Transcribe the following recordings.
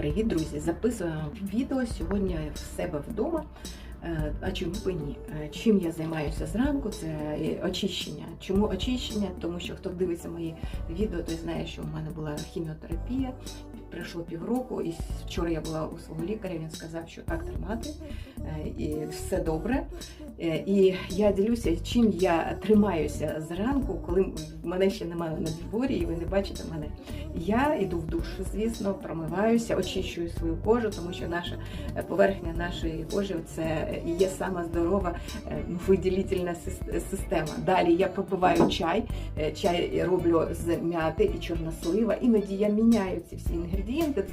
Привіт, друзі! Записуємо відео сьогодні в себе вдома. Е, А чому б ні? Е, Чим я займаюся зранку? Це очищення. Чому очищення? Тому що хто дивиться мої відео, той знає, що в мене була хіміотерапія. Пройшло півроку, і вчора я була у свого лікаря. Він сказав, що так тримати, е, і все добре. Е, І я ділюся, чим я тримаюся зранку, коли мене ще немає на дворі, і ви не бачите мене. Я йду в душ, звісно, промиваюся, очищую свою кожу, тому що наша поверхня нашої кожи це є сама здорова е, ну, виділительна система. Далі я пропиваю чай. Чай роблю з м'яти і чорнослива. Іноді я міняю ці всі інгредієнти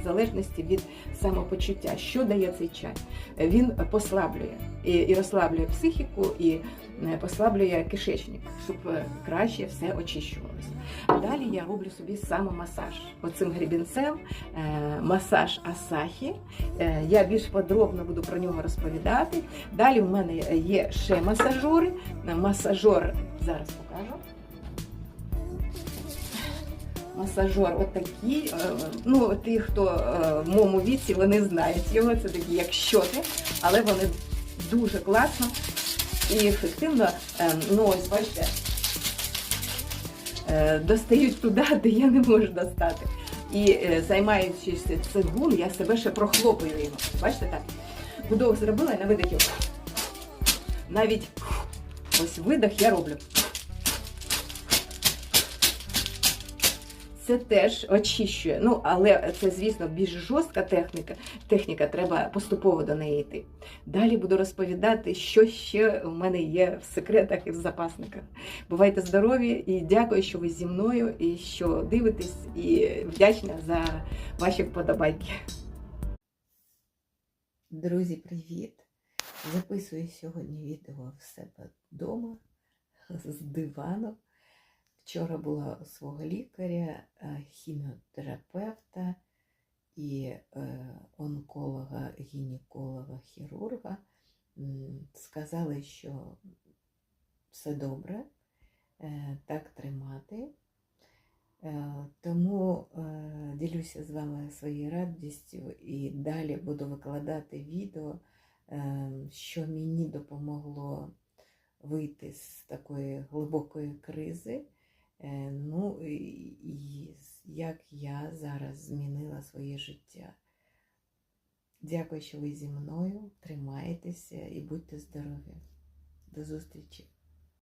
в залежності від самопочуття. Що дає цей чай? Е, Він послаблює і, розслаблює психіку, і е, послаблює кишечник, щоб е, краще все очищувалося. Далі я роблю собі самомасаж. Оцим грібінцем масаж Асахі. Я більш подробно буду про нього розповідати. Далі в мене є ще масажори. Масажор зараз Масажор отакий. е, Ну, ті, хто е, в моєму віці, вони знають його. Це такі як щоти, але вони дуже класно і ефективно. е, Ну, ось бачите, достають туди, де я не можу достати. І займаючись цигун, я себе ще прохлопую його. Бачите так? Вдох зробила і на видихі. Навіть ось видих я роблю. Це теж очищує. Ну, але це, звісно, більш жорстка техніка. Техніка, треба поступово до неї йти. Далі буду розповідати, що ще у мене є в секретах і в запасниках. Бувайте здорові і дякую, що ви зі мною, і що дивитесь, і вдячна за ваші вподобайки. Друзі, привіт! Записую сьогодні відео в себе вдома з дивану. Вчора була у свого лікаря, е, хіміотерапевта і е, онколога, гінеколога, хірурга. Сказали, що все добре, е, так тримати. Тому ділюся з вами своєю радістю і далі буду викладати відео, що мені допомогло вийти з такої глибокої кризи. Е, Ну і і як я зараз змінила своє життя. Дякую, що ви зі мною. Тримайтеся і будьте здорові. До зустрічі!